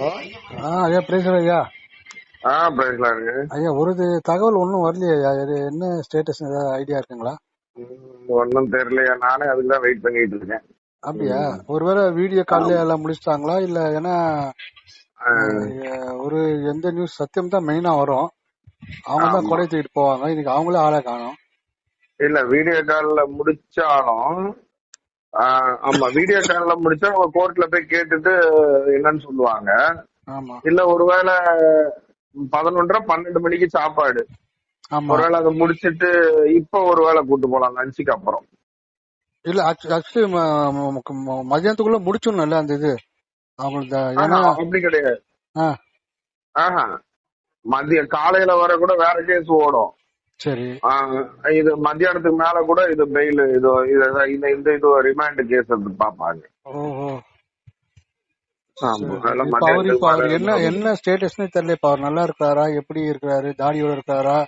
ஆ ஐயா பேசுறேன் ஐயா. ஆ பேசலாம் இருக்கு ஐயா ஒரு தகவல் ஒன்றும் வரலையே ஐயா. இது என்ன ஸ்டேட்டஸ் ஏதாவது ஐடியா இருக்குங்களா? ஒன்னும் தெரியலையா? நானே அதுக்கு தான் வெயிட் பண்ணிட்டு இருக்கேன். அப்படியா? ஒருவேளை வீடியோ கால்ல எல்லாம் முடிச்சிட்டாங்களா? இல்ல ஏன்னா ஒரு எந்த நியூஸ் சத்தியம் தான் மெயினா வரும். அவங்க தான். கொடை தூக்கிட்டு போவாங்க. இன்னைக்கு அவங்களே ஆளை காணும். இல்ல வீடியோ கால்ல முடிச்சாலும் ஆமா வீடியோ கால்ல முடிச்சா அவங்க கோர்ட்ல போய் கேட்டுட்டு என்னன்னு சொல்லுவாங்க. ஆமா. இல்ல ஒருவேளை பதினொன்றரை பன்னெண்டு மணிக்கு சாப்பாடு. ஒருவேளை அதை முடிச்சிட்டு இப்ப ஒருவேளை கூட்டு போலாம் லஞ்சுக்கு அப்புறம். இல்ல ஆக்சுவலி மதியானத்துக்குள்ள முடிச்சிடணும்ல அந்த இது. அவங்களுக்கு ஏன்னா அப்படி கிடையாது. ஆஹா. மதிய காலையில வர கூட வேற கேஸ் ஓடும். சரி. இது மத்தியானத்துக்கு மேல கூட இது பெயில் இது இந்த இந்த இது ரிமாண்ட் கேஸ் எடுத்து பாப்பாங்க என்ன என்ன ஸ்டேட்டஸ்னே தெரியல. இப்ப அவர் நல்லா இருக்காரா? எப்படி இருக்கிறாரு? தாடியோட இருக்காரா?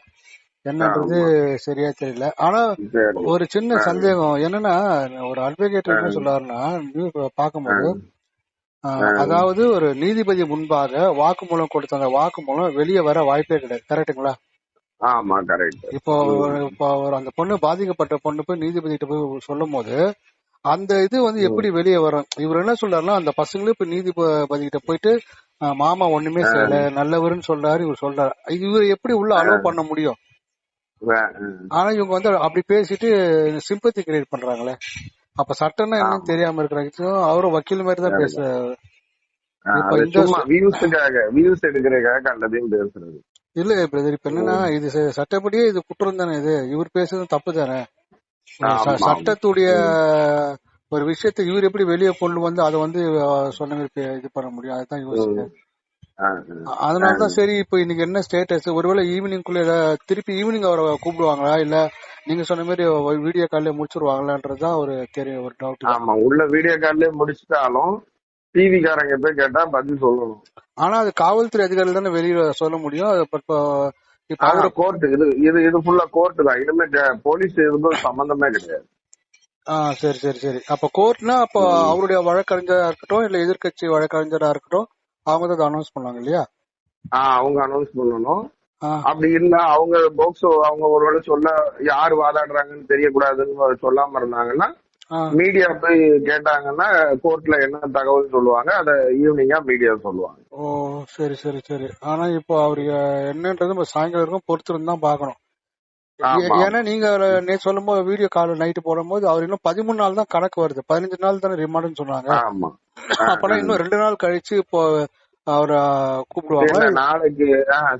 என்னன்றது சரியா தெரியல. ஆனா. ஒரு சின்ன சந்தேகம். என்னன்னா ஒரு அட்வொகேட் என்ன பார்க்கும்போது ஆஹ், அதாவது ஒரு நீதிபதி முன்பாக வாக்குமூலம் கொடுத்த அந்த வாக்குமூலம் வெளியே வர வாய்ப்பே கிடையாது. கரெக்ட்டுங்களா ஆமா கரெக்ட் இப்போ இப்போ அந்த பொண்ணு பாதிக்கப்பட்ட பொண்ணு போய் நீதிபதி கிட்ட போய் சொல்லும் போது அந்த இது வந்து எப்படி வெளியே வரும்? இவர் என்ன சொல்றாருன்னா அந்த பசங்களும் இப்ப நீதிபதி கிட்ட போயிட்டு மாமா ஒண்ணுமே செய்யல நல்லவருன்னு சொல்றாரு இவர் சொல்றாரு. இவர் எப்படி உள்ள அலோவ் பண்ண முடியும்? ஆனா இவங்க வந்து அப்படி பேசிட்டு சிம்பத்தி கிரியேட் பண்றாங்களே. அப்ப சட்டம்னா என்னன்னு தெரியாம இருக்கிறாங்க. அவரும் வக்கீல் மாதிரி தான் பேசுறாரு. வியூஸுக்காக வியூஸ் எடுக்கிறதுக்காக கண்டதையும் பேசுறது. இல்ல பிரதர் இப்ப என்னன்னா இது சட்டப்படியே இது குற்றம் தானே இது? இவர் பேசுறது தப்பு தானே. சட்டத்துடைய ஒரு விஷயத்தை இவர் எப்படி வெளியே கொண்டு வந்து அதை வந்து சொன்ன மாதிரி இது பண்ண முடியும்? அதுதான் யோசிக்கிறேன். அதனாலதான் சரி இப்போ இன்னைக்கு என்ன ஸ்டேட்டஸ் ஒருவேளை ஈவினிங் குள்ள திருப்பி ஈவினிங் அவரை கூப்பிடுவாங்களா? இல்ல நீங்க சொன்ன மாதிரி வீடியோ கால்ல முடிச்சிருவாங்களான்றதுதான் ஒரு தெரிய ஒரு டவுட் ஆமா உள்ள வீடியோ கால்லே முடிச்சிட்டாலும் டிவி காரங்க போய் கேட்டா பதில் சொல்லணும். ஆனா அது காவல்துறை அதிகாரிகள் தானே வெளியில சொல்ல முடியும். அது கோர்ட் இது இது இது ஃபுல்லா கோர்ட் தான். இனிமே போலீஸ் இதுக்கும் சம்பந்தமே கிடையாது. ஆ சரி சரி சரி. அப்ப கோர்ட்னா அப்ப அவருடைய வழக்கறிஞரா இருக்கட்டும் இல்ல எதிர்க்கட்சி வழக்கறிஞரா இருக்கட்டும் அவங்க தான் அனௌன்ஸ் பண்ணாங்க இல்லையா? ஆஹ் அவங்க அனௌன்ஸ் பண்ணணும். ஆ, அப்படி இல்ல அவங்க போக்சோ அவங்க ஒருவேளை சொல்ல யார் வாதாடுறாங்கன்னு தெரியக்கூடாதுன்னு சொல்லாம இருந்தாங்கன்னா மீடியா போய் கேட்டாங்கன்னா கோர்ட்ல என்ன தகவல் சொல்லுவாங்க அத ஈவினிங்கா மீடியா சொல்லுவாங்க. ஓ சரி சரி சரி. ஆனா இப்போ அவரு என்னன்றது நம்ம சாயங்காலம் வரைக்கும் பொறுத்திருந்து தான் பாக்கணும். ஏன்னா நீங்க நேற்று சொல்லும் போது வீடியோ கால் நைட்டு போடும்போது அவர் இன்னும் பதிமூணு நாள் தான் கணக்கு வருது. பதினஞ்சு நாள் தானே ரிமாண்டுன்னு சொன்னாங்க. ஆமா. அப்பனா இன்னும் ரெண்டு நாள் கழிச்சு இப்போ அவரை கூப்பிடுவாங்க நாளைக்கு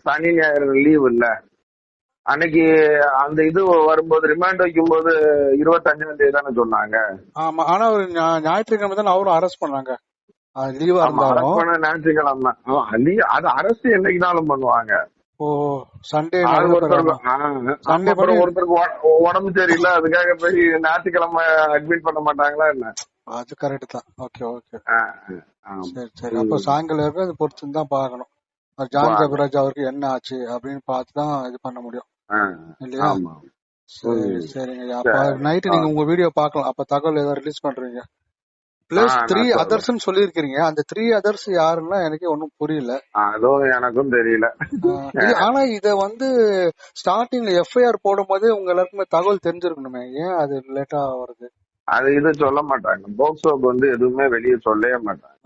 சனி ஞாயிறு லீவ் இல்ல. அன்னைக்கு அந்த இது வரும்போது ரிமாண்ட் வைக்கும்போது இருபத்தஞ்சாம் தேதி தானே சொன்னாங்க. ஆமா ஆனா ஞா- ஞாயிற்றுக்கிழமை தானே அவரும் அரெஸ்ட் பண்ணாங்க. லீவா இருந்தாலும். ஞாயிற்றுக்கிழமை அது அரசு என்னைக்குனாலும் பண்ணுவாங்க. ஓ சண்டே அது ஒருத்தருக்கு உடம்பு சரியில்லை அதுக்காக போய் ஞாயிற்றுக்கிழமை அட்மிட் பண்ண மாட்டாங்களா என்ன? அது கரெக்ட் தான். Okay okay. சரி சரி. அப்போ சாயங்காலம் அது பொறுத்து தான் பார்க்கணும். அது ஜான் ஜபராஜ் அவருக்கு என்ன ஆச்சு அப்படின்னு பார்த்து தான் இது பண்ண முடியும். இல்லையா? சரி சரிங்க. அப்ப நைட்டு நீங்க உங்க வீடியோ பார்க்கலாம். அப்ப தகவல் ஏதாவது ரிலீஸ் பண்றீங்க. Plus three. அதர்ஸ் சொல்லியிருக்கீங்க அந்த த்ரீ அதர்ஸ் யாருன்னா எனக்கு ஒன்னும் புரியல. அதுவும் எனக்கும் தெரியல. ஆனா இத வந்து ஸ்டார்டிங்ல எஃப்ஐஆர் போடும் போதே உங்க எல்லாருக்குமே தகவல் தெரிஞ்சிருக்கணுமே. ஏன் அது லேட்டா வருது? அது இது சொல்ல மாட்டாங்க. போக்சோக்கு வந்து எதுவுமே வெளியே சொல்லவே மாட்டாங்க.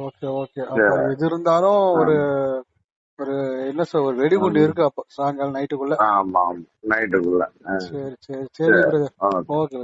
Okay okay. அப்ப எது இருந்தாலும் ஒரு ஒரு என்ன சொல் ஒரு வெடிகுண்டு இருக்கு அப்ப சாயங்காலம் நைட்டுக்குள்ள. ஆமா நைட்டுக்குள்ள. சரி சரி சரி பிரதர் ஓகே.